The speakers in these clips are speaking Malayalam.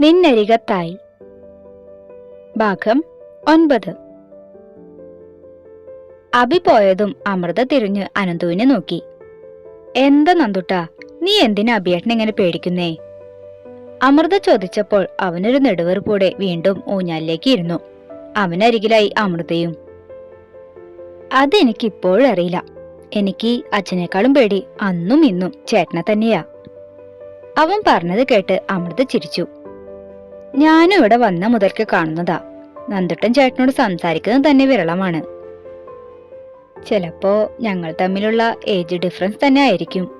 നിന്നരികത്തായി. ഭാഗം ഒൻപത്. അഭി പോയതും അമൃത തിരിഞ്ഞ് അനന്തുവിനെ നോക്കി. എന്താ നന്ദുട്ട നീ എന്തിനാ അഭിയേട്ടനെ ഇങ്ങനെ പേടിക്കുന്നേ? അമൃത ചോദിച്ചപ്പോൾ അവനൊരു നെടുവെറുപ്പോടെ വീണ്ടും ഊഞ്ഞാലിലേക്ക് ഇരുന്നു. അവനരികിലായി അമൃതയും. അതെനിക്കിപ്പോഴറിയില്ല എനിക്ക് അച്ഛനേക്കാളും പേടി അന്നും ഇന്നും ചേട്ടനെ തന്നെയാ. അവൻ പറഞ്ഞത് കേട്ട് അമൃത ചിരിച്ചു. ഞാനും ഇവിടെ വന്ന മുതൽക്ക് കാണുന്നതാ. നന്ദട്ടൻ ചേട്ടനോട് സംസാരിക്കുന്നത് തന്നെ വിരളമാണ്. ചിലപ്പോ ഞങ്ങൾ തമ്മിലുള്ള ഏജ് ഡിഫറൻസ് തന്നെ ആയിരിക്കും.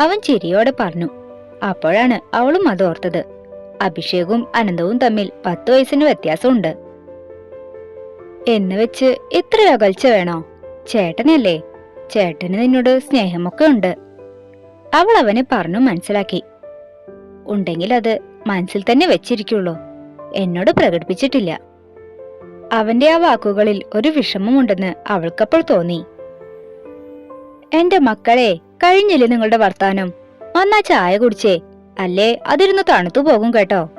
അവൻ ചിരിയോടെ പറഞ്ഞു. അപ്പോഴാണ് അവളും അത് ഓർത്തത്. അഭിഷേകും അനന്തവും തമ്മിൽ പത്ത് വയസ്സിന് വ്യത്യാസമുണ്ട്. എന്ന് വെച്ച് ഇത്ര അകൽച്ച വേണോ? ചേട്ടനല്ലേ? ചേട്ടന് നിന്നോട് സ്നേഹമൊക്കെ ഉണ്ട്. അവൾ അവനെ പറഞ്ഞു മനസ്സിലാക്കി. ഉണ്ടെങ്കിൽ അത് മനസ്സിൽ തന്നെ വെച്ചിരിക്കുള്ളൂ. എന്നോട് പ്രകടിപ്പിച്ചിട്ടില്ല. അവന്റെ ആ വാക്കുകളിൽ ഒരു വിഷമമുണ്ടെന്ന് അവൾക്കപ്പോൾ തോന്നി. എന്റെ മക്കളെ കഴിഞ്ഞില്ലേ നിങ്ങളുടെ വർത്താനം? വന്നാ ചായ കുടിച്ചേ. അല്ലേ അതിരുന്ന് തണുത്തു പോകും കേട്ടോ.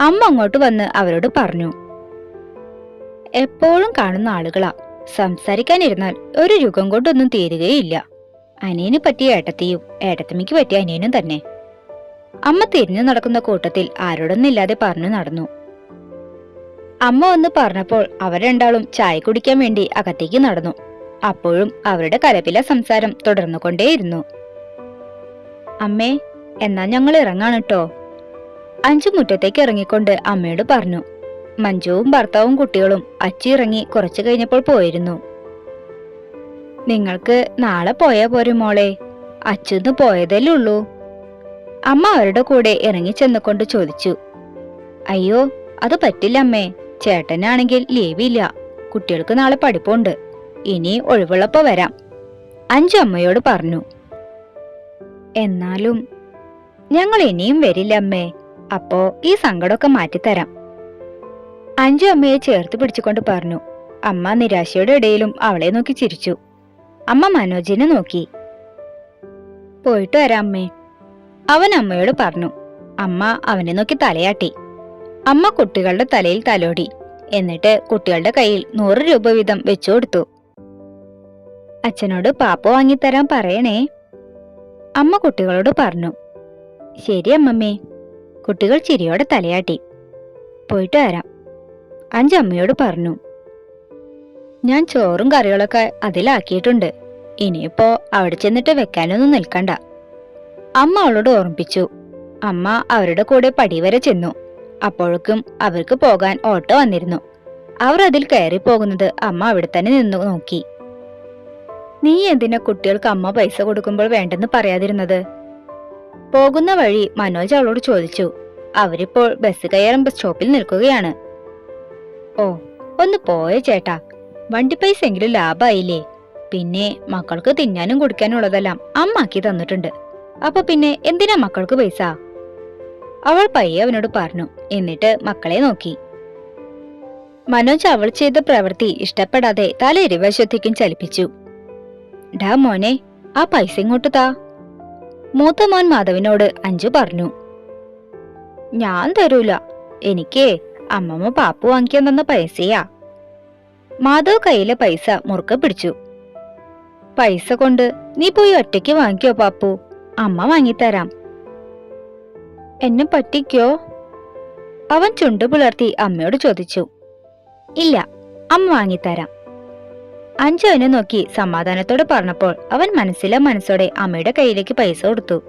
അമ്മ അങ്ങോട്ട് വന്ന് അവരോട് പറഞ്ഞു. എപ്പോഴും കാണുന്ന ആളുകളാ. സംസാരിക്കാനിരുന്നാൽ ഒരു യുഗം കൊണ്ടൊന്നും തീരുകയില്ല. അനിയന് പറ്റിയ ഏട്ടത്തിയും ഏട്ടത്തമ്മയ്ക്ക് പറ്റിയ അനിയനും തന്നെ. അമ്മ തിരിഞ്ഞു നടക്കുന്ന കൂട്ടത്തിൽ ആരോടൊന്നില്ലാതെ പറഞ്ഞു നടന്നു. അമ്മ ഒന്ന് പറഞ്ഞപ്പോൾ അവർ രണ്ടാളും ചായ കുടിക്കാൻ വേണ്ടി അകത്തേക്ക് നടന്നു. അപ്പോഴും അവരുടെ കലപില സംസാരം തുടർന്നു തുടർന്നുകൊണ്ടേയിരുന്നു. അമ്മേ എന്നാ ഞങ്ങൾ ഇറങ്ങാണ് കേട്ടോ അഞ്ചു മുറ്റത്തേക്ക് ഇറങ്ങിക്കൊണ്ട് അമ്മയോട് പറഞ്ഞു. മഞ്ജുവും ഭർത്താവും കുട്ടികളും അച്ചി ഇറങ്ങി കുറച്ചു കഴിഞ്ഞപ്പോൾ പോയിരുന്നു. നിങ്ങൾക്ക് നാളെ പോയാ പോരെ മോളെ. അച്ചുന്ന് പോയതല്ലേ ഉള്ളൂ. അമ്മ അവരുടെ കൂടെ ഇറങ്ങി ചെന്നുകൊണ്ട് ചോദിച്ചു. അയ്യോ അത് പറ്റില്ല അമ്മേ. ചേട്ടനാണെങ്കിൽ ലീവില്ല. കുട്ടികൾക്ക് നാളെ പഠിപ്പുണ്ട്. ഇനി ഒഴിവുള്ളപ്പോ വരാം. അഞ്ചു അമ്മയോട് പറഞ്ഞു. എന്നാലും ഞങ്ങൾ ഇനിയും വരില്ല അമ്മേ. അപ്പോ ഈ സങ്കടമൊക്കെ മാറ്റിത്തരാം. അഞ്ചു അമ്മയെ ചേർത്ത് പിടിച്ചുകൊണ്ട് പറഞ്ഞു. അമ്മ നിരാശയുടെ ഇടയിലും അവളെ നോക്കി ചിരിച്ചു. അമ്മ മനോജിനെ നോക്കി. പോയിട്ട് വരാം അമ്മേ. അവൻ അമ്മയോട് പറഞ്ഞു അമ്മ അവനെ നോക്കി തലയാട്ടി. അമ്മ കുട്ടികളുടെ തലയിൽ തലോടി. എന്നിട്ട് കുട്ടികളുടെ കയ്യിൽ നൂറ് രൂപ വീതം വെച്ചു കൊടുത്തു. അച്ഛനോട് പാപ്പ വാങ്ങിത്തരാൻ പറയണേ. അമ്മ കുട്ടികളോട് പറഞ്ഞു ശരി അമ്മമ്മേ. കുട്ടികൾ ചിരിയോടെ തലയാട്ടി. പോയിട്ട് വരാം. അഞ്ചമ്മയോട് പറഞ്ഞു ഞാൻ ചോറും കറികളൊക്കെ അതിലാക്കിയിട്ടുണ്ട്. ഇനിയിപ്പോ അവിടെ ചെന്നിട്ട് വെക്കാനൊന്നും നിൽക്കണ്ട. അമ്മ അവളോട് ഓർമ്മിപ്പിച്ചു. അമ്മ അവരുടെ കൂടെ പടി വരെ ചെന്നു. അപ്പോഴേക്കും അവർക്ക് പോകാൻ ഓട്ടോ വന്നിരുന്നു. അവർ അതിൽ കയറി പോകുന്നത് അമ്മ അവിടെ തന്നെ നിന്നു നോക്കി. നീ എന്തിനാ കുട്ടികൾക്ക് അമ്മ പൈസ കൊടുക്കുമ്പോൾ വേണ്ടെന്ന് പറയാതിരുന്നത്? പോകുന്ന വഴി മനോജ് അവളോട് ചോദിച്ചു. അവരിപ്പോൾ ബസ് കയറും ബസ് സ്റ്റോപ്പിൽ നിൽക്കുകയാണ്. ഓ ഒന്ന് പോയ ചേട്ടാ? വണ്ടി പൈസ എങ്കിലും ലാഭമായില്ലേ പിന്നെ മക്കൾക്ക് തിന്നാനും കുടിക്കാനുള്ളതെല്ലാം അമ്മാക്കി തന്നിട്ടുണ്ട്. അപ്പൊ പിന്നെ എന്തിനാ മക്കൾക്ക് പൈസ? അവൾ പയ്യെ അവനോട് പറഞ്ഞു. എന്നിട്ട് മക്കളെ നോക്കി. മനോജ് അവൾ ചെയ്ത പ്രവൃത്തി ഇഷ്ടപ്പെടാതെ തല ഇരുവശത്തേക്കും ചലിപ്പിച്ചു. ഡാ മോനെ ആ പൈസ ഇങ്ങോട്ട് താ? മൂത്ത മോൻ മാധവിനോട് അഞ്ചു പറഞ്ഞു. ഞാൻ തരൂല. എനിക്കേ അമ്മമ്മ പാപ്പു വാങ്ങിക്കാൻ തന്ന പൈസയാ. മാധവ് കയ്യിലെ പൈസ മുറുക്കെ പിടിച്ചു. പൈസ കൊണ്ട് നീ പോയി ഒറ്റയ്ക്ക് വാങ്ങിക്കോ പാപ്പു. അമ്മ വാങ്ങിത്തരാം. എന്നെ പറ്റിക്കോ? അവൻ ചുണ്ടു പുലർത്തി അമ്മയോട് ചോദിച്ചു. ഇല്ല അമ്മ വാങ്ങിത്തരാം. അഞ്ചു അവനെ നോക്കി സമാധാനത്തോടെ പറഞ്ഞപ്പോൾ അവൻ മനസ്സിലെ മനസ്സോടെ അമ്മയുടെ കയ്യിലേക്ക് പൈസ കൊടുത്തു.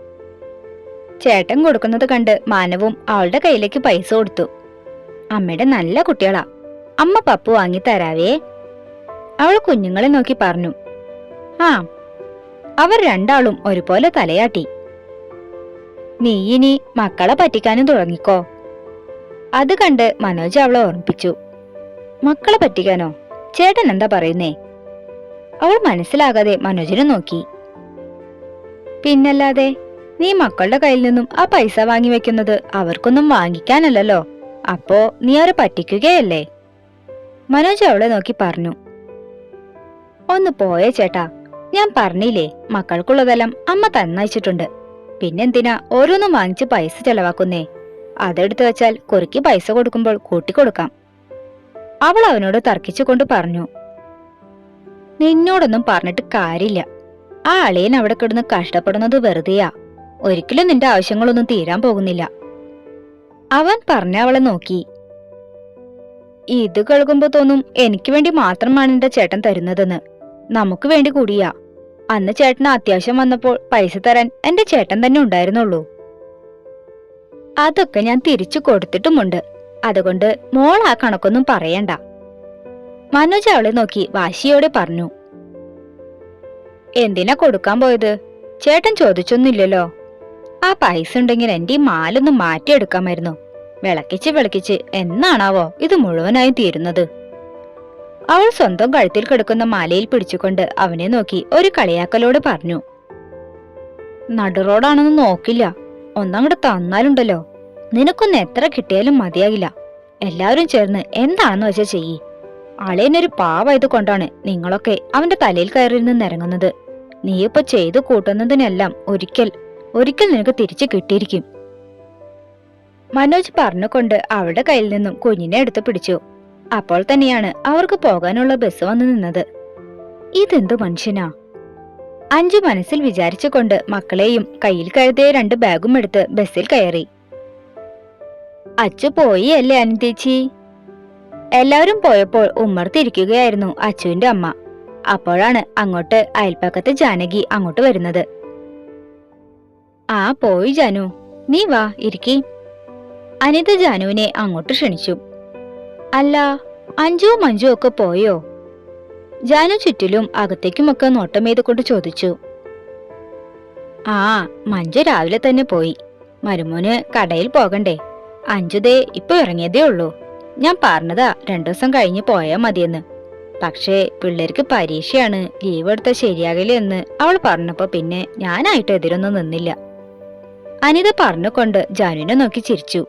ചേട്ടൻ കൊടുക്കുന്നത് കണ്ട് മാനവും അവളുടെ കയ്യിലേക്ക് പൈസ കൊടുത്തു. അമ്മയുടെ നല്ല കുട്ടികളാ. അമ്മ പപ്പു വാങ്ങി തരാവേ അവൾ കുഞ്ഞുങ്ങളെ നോക്കി പറഞ്ഞു. ആ അവർ രണ്ടാളും ഒരുപോലെ തലയാട്ടി. നീ ഇനി മക്കളെ പറ്റിക്കാനും തുടങ്ങിക്കോ. അത് കണ്ട് മനോജ് അവളെ ഓർമ്മിപ്പിച്ചു. മക്കളെ പറ്റിക്കാനോ? ചേട്ടൻ എന്താ പറയുന്നേ? അവൾ മനസ്സിലാകാതെ മനോജിനെ നോക്കി. പിന്നല്ലാതെ നീ മക്കളുടെ കയ്യിൽ നിന്നും ആ പൈസ വാങ്ങി വെക്കുന്നത് അവർക്കൊന്നും വാങ്ങിക്കാനല്ലല്ലോ. അപ്പോ നീ അവരെ പറ്റിക്കുകയല്ലേ? മനോജ് അവളെ നോക്കി പറഞ്ഞു. ഒന്ന് പോയേ ചേട്ടാ. ഞാൻ പറഞ്ഞില്ലേ മക്കൾക്കുള്ളതെല്ലാം അമ്മ തന്നയച്ചിട്ടുണ്ട്. പിന്നെന്തിനാ ഓരോന്നും വാങ്ങിച്ച് പൈസ ചെലവാക്കുന്നേ? അതെടുത്തു വെച്ചാൽ കുറുക്കി പൈസ കൊടുക്കുമ്പോൾ കൂട്ടിക്കൊടുക്കാം. അവൾ അവനോട് തർക്കിച്ചുകൊണ്ട് പറഞ്ഞു നിന്നോടൊന്നും പറഞ്ഞിട്ട് കാര്യമില്ല. ആ അളിയൻ അവിടെ കിടന്ന് കഷ്ടപ്പെടുന്നത് വെറുതെയാ. ഒരിക്കലും നിന്റെ ആവശ്യങ്ങളൊന്നും തീരാൻ പോകുന്നില്ല. അവൻ പറഞ്ഞ അവളെ നോക്കി ഇത് കേൾക്കുമ്പോ തോന്നും എനിക്ക് വേണ്ടി മാത്രമാണ് എന്റെ ചേട്ടൻ തരുന്നതെന്ന്. നമുക്ക് വേണ്ടി കൂടിയാ. അന്ന് ചേട്ടന് അത്യാവശ്യം വന്നപ്പോൾ പൈസ തരാൻ എന്റെ ചേട്ടൻ തന്നെ ഉണ്ടായിരുന്നുള്ളൂ. അതൊക്കെ ഞാൻ തിരിച്ചു കൊടുത്തിട്ടുമുണ്ട്. അതുകൊണ്ട് മോൾ ആ കണക്കൊന്നും പറയണ്ട. മനോജ് അവളെ നോക്കി വാശിയോടെ പറഞ്ഞു. എന്തിനാ കൊടുക്കാൻ പോയത്? ചേട്ടൻ ചോദിച്ചൊന്നുമില്ലല്ലോ. ആ പൈസ ഉണ്ടെങ്കിൽ എന്റെ ഈ മാലൊന്ന് മാറ്റിയെടുക്കാമായിരുന്നു. വിളക്കിച്ച് വിളക്കിച്ച് എന്നാണാവോ ഇത് മുഴുവനായി തീരുന്നത്? അവൾ സ്വന്തം കഴുത്തിൽ കിടക്കുന്ന മാലയിൽ പിടിച്ചുകൊണ്ട് അവനെ നോക്കി ഒരു കളിയാക്കലോട് പറഞ്ഞു. നടുറോഡാണെന്ന് നോക്കില്ല. ഒന്നങ്ങോട്ട് തന്നാലുണ്ടല്ലോ. നിനക്കൊന്ന് എത്ര കിട്ടിയാലും മതിയാകില്ല. എല്ലാവരും ചേർന്ന് എന്താണെന്ന് വെച്ചാൽ ചെയ്യി. അളയനൊരു പാവായത് കൊണ്ടാണ് നിങ്ങളൊക്കെ അവന്റെ തലയിൽ കയറി നിന്ന് ഇറങ്ങുന്നത് നീയിപ്പോ ചെയ്തു കൂട്ടുന്നതിനെല്ലാം ഒരിക്കൽ ഒരിക്കൽ നിനക്ക് തിരിച്ചു കിട്ടിയിരിക്കും. മനോജ് പറഞ്ഞുകൊണ്ട് അവളുടെ കയ്യിൽ നിന്നും കുഞ്ഞിനെ എടുത്തു പിടിച്ചു. അപ്പോൾ തന്നെയാണ് അവർക്ക് പോകാനുള്ള ബസ് വന്നു നിന്നത്. ഇതെന്തു മനുഷ്യനാ? അഞ്ചു മനസ്സിൽ വിചാരിച്ചുകൊണ്ട് മക്കളെയും കയ്യിൽ കരുതിയ രണ്ട് ബാഗും എടുത്ത് ബസ്സിൽ കയറി. അച്ചു പോയി അല്ലേ അനിതേച്ചി? എല്ലാവരും പോയപ്പോൾ ഉമ്മർത്തിരിക്കുകയായിരുന്നു അച്ചുവിന്റെ അമ്മ. അപ്പോഴാണ് അങ്ങോട്ട് അയൽപ്പക്കത്തെ ജാനകി അങ്ങോട്ട് വരുന്നത്. ആ പോയി ജാനു. നീ വാ ഇരിക്കി. അനിത ജാനുവിനെ അങ്ങോട്ട് ക്ഷണിച്ചു. അല്ല അഞ്ചോ മഞ്ചോ ഒക്കെ പോയോ? ജാനു ചുറ്റിലും അകത്തേക്കുമൊക്കെ നോട്ടം ചെയ്തുകൊണ്ട് ചോദിച്ചു. ആ മഞ്ജു രാവിലെ തന്നെ പോയി. മരുമോന് കടയിൽ പോകണ്ടേ? അഞ്ചുതേ ഇപ്പൊ ഇറങ്ങിയതേ ഉള്ളൂ. ഞാൻ പറഞ്ഞതാ രണ്ടു ദിവസം കഴിഞ്ഞ് പോയാ മതിയെന്ന്. പക്ഷേ പിള്ളേർക്ക് പരീക്ഷയാണ് ലീവ് എടുത്താൽ ശരിയാകില്ല എന്ന് അവൾ പറഞ്ഞപ്പോൾ പിന്നെ ഞാനായിട്ട് എതിരൊന്നും നിന്നില്ല. അനിത പറഞ്ഞുകൊണ്ട് ജാനുവിനെ നോക്കി ചിരിച്ചു.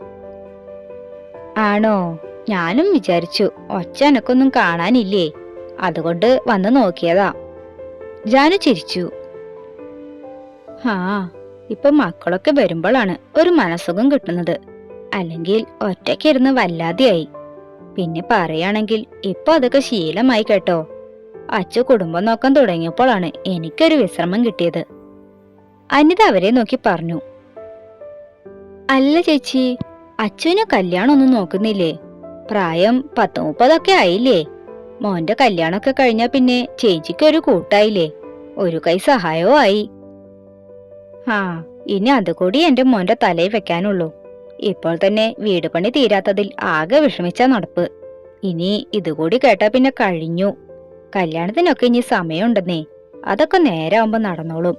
ആണോ? ഞാനും വിചാരിച്ചു ഒച്ച എനക്കൊന്നും കാണാനില്ലേ. അതുകൊണ്ട് വന്ന് നോക്കിയതാ. ജാനു ചിരിച്ചു. ആ ഇപ്പൊ മക്കളൊക്കെ വരുമ്പോഴാണ് ഒരു മനസ്സുഖം കിട്ടുന്നത്. അല്ലെങ്കിൽ ഒറ്റയ്ക്കിരുന്ന് വല്ലാതെയായി. പിന്നെ പറയുകയാണെങ്കിൽ ഇപ്പൊ അതൊക്കെ ശീലമായി കേട്ടോ. അച്ചു കുടുംബം നോക്കാൻ തുടങ്ങിയപ്പോഴാണ് എനിക്കൊരു വിശ്രമം കിട്ടിയത്. അനിത അവരെ നോക്കി പറഞ്ഞു. അല്ല ചേച്ചി അച്ചുവിന് കല്യാണമൊന്നും നോക്കുന്നില്ലേ? പ്രായം പത്ത് മുപ്പതൊക്കെ ആയില്ലേ? മോന്റെ കല്യാണമൊക്കെ കഴിഞ്ഞാ പിന്നെ ചേച്ചിക്ക് ഒരു കൂട്ടായില്ലേ? ഒരു കൈ സഹായവും ആയി. ആ ഇനി അതുകൂടി എന്റെ മോന്റെ തലയിൽ വെക്കാനുള്ളൂ. ഇപ്പോൾ തന്നെ വീട് പണി തീരാത്തതിൽ ആകെ വിഷമിച്ച നടപ്പ്. ഇനി ഇതുകൂടി കേട്ടാ പിന്നെ കഴിഞ്ഞു. കല്യാണത്തിനൊക്കെ ഇനി സമയമുണ്ടെന്നേ. അതൊക്കെ നേരാവുമ്പോ നടന്നോളും.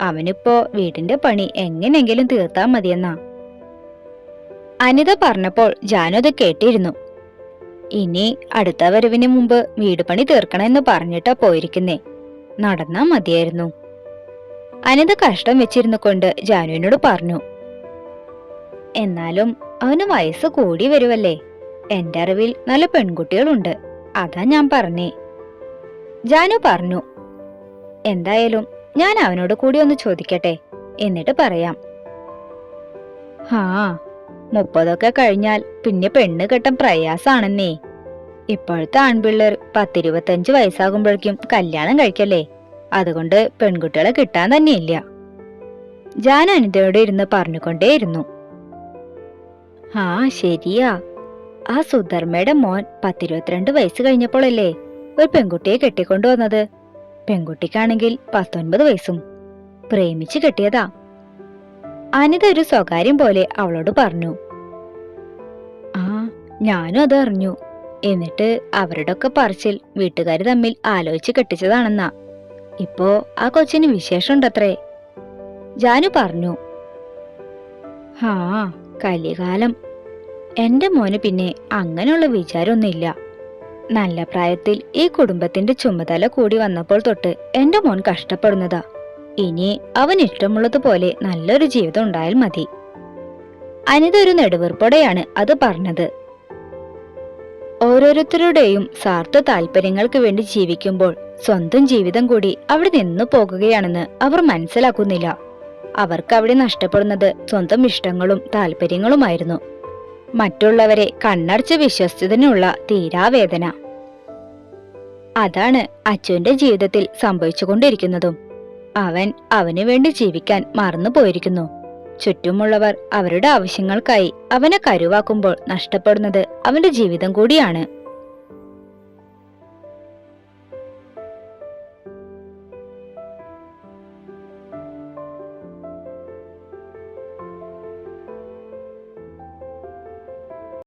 അവനിപ്പോ വീടിന്റെ പണി എങ്ങനെയെങ്കിലും തീർത്താ മതിയെന്നാ. അനിത പറഞ്ഞപ്പോൾ ജാനു അത് കേട്ടിരുന്നു. ഇനി അടുത്ത വരവിന് മുമ്പ് വീട് പണി തീർക്കണമെന്ന് പറഞ്ഞിട്ടാ പോയിരിക്കുന്നേ. നടന്നാ മതിയായിരുന്നു. അനിത കഷ്ടം വെച്ചിരുന്നു കൊണ്ട് ജാനുവിനോട് പറഞ്ഞു. എന്നാലും അവന് വയസ്സ് കൂടി വരുവല്ലേ? എന്റെ അറിവിൽ നല്ല പെൺകുട്ടികളുണ്ട്. അതാ ഞാൻ പറഞ്ഞേ. ജാനു പറഞ്ഞു. എന്തായാലും ഞാൻ അവനോട് കൂടി ഒന്ന് ചോദിക്കട്ടെ. എന്നിട്ട് പറയാം. ഹാ മുപ്പതൊക്കെ കഴിഞ്ഞാൽ പിന്നെ പെണ്ണ് കെട്ടാൻ പ്രയാസാണെന്നേ. ഇപ്പോഴത്തെ ആൺപിള്ളേർ പത്തിരുപത്തഞ്ച് വയസ്സാകുമ്പോഴേക്കും കല്യാണം കഴിക്കല്ലേ? അതുകൊണ്ട് പെൺകുട്ടികളെ കിട്ടാൻ തന്നെയില്ല. ജാൻ അനിതയോട് ഇരുന്ന് പറഞ്ഞുകൊണ്ടേയിരുന്നു. ആ ശരിയാ. ആ സുധർമ്മയുടെ മോൻ പത്തിരുപത്തിരണ്ട് വയസ്സ് കഴിഞ്ഞപ്പോഴല്ലേ ഒരു പെൺകുട്ടിയെ കെട്ടിക്കൊണ്ടുവന്നത്? പെൺകുട്ടിക്കാണെങ്കിൽ പത്തൊൻപത് വയസ്സും. പ്രേമിച്ച് കെട്ടിയതാ. അനിത ഒരു സ്വകാര്യം പോലെ അവളോട് പറഞ്ഞു. ആ ഞാനും അത് അറിഞ്ഞു എന്നിട്ട് അവരുടെ ഒക്കെ പറച്ചിൽ വീട്ടുകാർ തമ്മിൽ ആലോചിച്ച് കെട്ടിച്ചതാണെന്നാ. ഇപ്പോ ആ കൊച്ചിന് വിശേഷമുണ്ടത്രേ. ജാനു പറഞ്ഞു ഹാ കലികാലം. എന്റെ മോന് പിന്നെ അങ്ങനെയുള്ള വിചാരമൊന്നുമില്ല. നല്ല പ്രായത്തിൽ ഈ കുടുംബത്തിന്റെ ചുമതല കൂടി വന്നപ്പോൾ തൊട്ട് എന്റെ മോൻ കഷ്ടപ്പെടുന്നതാ. ഇനി അവൻ ഇഷ്ടമുള്ളതുപോലെ നല്ലൊരു ജീവിതം ഉണ്ടായാൽ മതി. അനിത ഒരു നെടുവീർപ്പോടെയാണ് അത് പറഞ്ഞത്. ഓരോരുത്തരുടെയും സ്വാർത്ഥ താല്പര്യങ്ങൾക്ക് വേണ്ടി ജീവിക്കുമ്പോൾ സ്വന്തം ജീവിതം കൂടി അവിടെ നിന്നു പോകുകയാണെന്ന് അവർ മനസ്സിലാക്കുന്നില്ല. അവർക്ക് അവിടെ നഷ്ടപ്പെടുന്നത് സ്വന്തം ഇഷ്ടങ്ങളും താല്പര്യങ്ങളുമായിരുന്നു. മറ്റുള്ളവരെ കണ്ണടച്ച് വിശ്വസിച്ചതിനുള്ള തീരാവേദന. അതാണ് അച്ഛന്റെ ജീവിതത്തിൽ സംഭവിച്ചുകൊണ്ടിരിക്കുന്നതും. അവൻ അവനു വേണ്ടി ജീവിക്കാൻ മറന്നു പോയിരിക്കുന്നു ചുറ്റുമുള്ളവർ അവരുടെ ആവശ്യങ്ങൾക്കായി അവനെ കരുവാക്കുമ്പോൾ നഷ്ടപ്പെടുന്നത് അവന്റെ ജീവിതം കൂടിയാണ്.